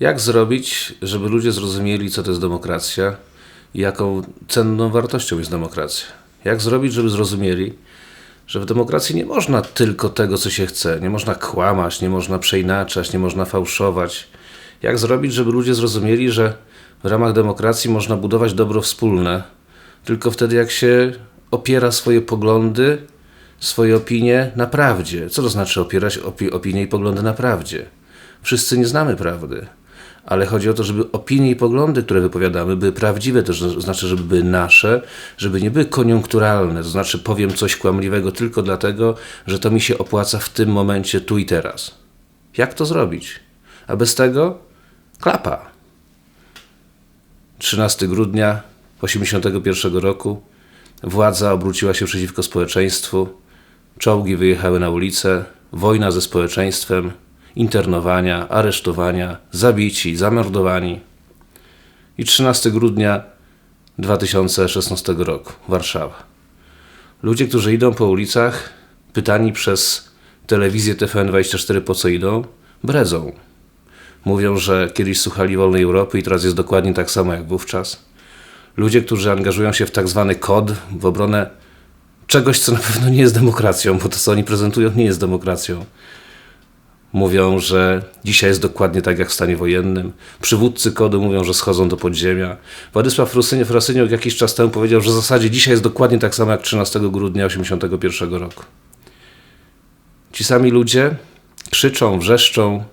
Jak zrobić, żeby ludzie zrozumieli, co to jest demokracja i jaką cenną wartością jest demokracja? Jak zrobić, żeby zrozumieli, że w demokracji nie można tylko tego, co się chce, nie można kłamać, nie można przeinaczać, nie można fałszować. Jak zrobić, żeby ludzie zrozumieli, że w ramach demokracji można budować dobro wspólne, tylko wtedy, jak się opiera swoje poglądy, swoje opinie na prawdzie. Co to znaczy opierać opi opinie i poglądy na prawdzie? Wszyscy nie znamy prawdy, ale chodzi o to, żeby opinie i poglądy, które wypowiadamy, były prawdziwe, to znaczy, żeby były nasze, żeby nie były koniunkturalne, to znaczy powiem coś kłamliwego tylko dlatego, że to mi się opłaca w tym momencie, tu i teraz. Jak to zrobić? A bez tego klapa. 13 grudnia 1981 roku władza obróciła się przeciwko społeczeństwu, czołgi wyjechały na ulicę, wojna ze społeczeństwem, internowania, aresztowania, zabici, zamordowani. I 13 grudnia 2016 roku, Warszawa. Ludzie, którzy idą po ulicach, pytani przez telewizję TVN24 po co idą, bredzą. Mówią, że kiedyś słuchali wolnej Europy i teraz jest dokładnie tak samo jak wówczas. Ludzie, którzy angażują się w tak zwany kod, w obronę czegoś, co na pewno nie jest demokracją, bo to, co oni prezentują, nie jest demokracją. Mówią, że dzisiaj jest dokładnie tak jak w stanie wojennym. Przywódcy kodu mówią, że schodzą do podziemia. Władysław Frasyniuk jakiś czas temu powiedział, że w zasadzie dzisiaj jest dokładnie tak samo jak 13 grudnia 1981 roku. Ci sami ludzie krzyczą, wrzeszczą,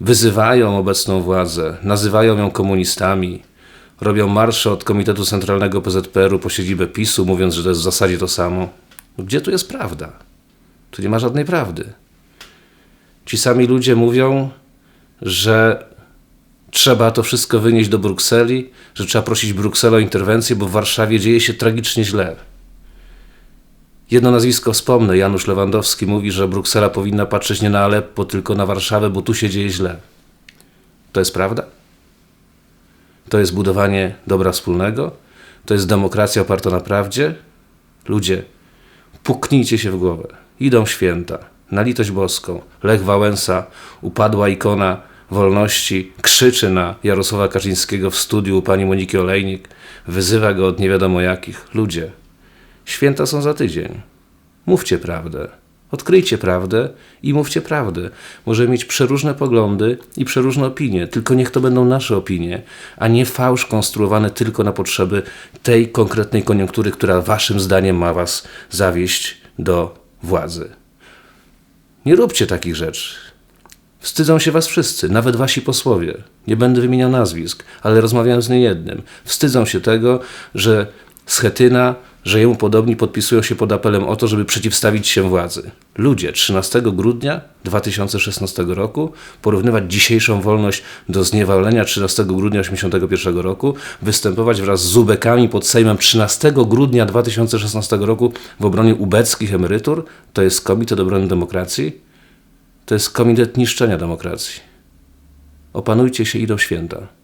wyzywają obecną władzę, nazywają ją komunistami, robią marsze od Komitetu Centralnego PZPR-u po siedzibę PiSu, mówiąc, że to jest w zasadzie to samo. Gdzie tu jest prawda? Tu nie ma żadnej prawdy. Ci sami ludzie mówią, że trzeba to wszystko wynieść do Brukseli, że trzeba prosić Brukselę o interwencję, bo w Warszawie dzieje się tragicznie źle. Jedno nazwisko wspomnę, Janusz Lewandowski mówi, że Bruksela powinna patrzeć nie na Aleppo, tylko na Warszawę, bo tu się dzieje źle. To jest prawda? To jest budowanie dobra wspólnego? To jest demokracja oparta na prawdzie? Ludzie, puknijcie się w głowę. Idą święta. Na litość boską. Lech Wałęsa, upadła ikona wolności, krzyczy na Jarosława Kaczyńskiego w studiu u pani Moniki Olejnik, wyzywa go od nie wiadomo jakich. Ludzie, święta są za tydzień. Mówcie prawdę. Odkryjcie prawdę i mówcie prawdę. Możemy mieć przeróżne poglądy i przeróżne opinie, tylko niech to będą nasze opinie, a nie fałsz konstruowane tylko na potrzeby tej konkretnej koniunktury, która waszym zdaniem ma was zawieść do władzy. Nie róbcie takich rzeczy. Wstydzą się was wszyscy, nawet wasi posłowie. Nie będę wymieniał nazwisk, ale rozmawiałem z niejednym. Wstydzą się tego, że Schetyna że jemu podobni podpisują się pod apelem o to, żeby przeciwstawić się władzy. Ludzie 13 grudnia 2016 roku porównywać dzisiejszą wolność do zniewolenia 13 grudnia 1981 roku, występować wraz z Zubekami pod Sejmem 13 grudnia 2016 roku w obronie ubeckich emerytur, to jest Komitet Obrony Demokracji, to jest Komitet Niszczenia Demokracji. Opanujcie się, idą święta.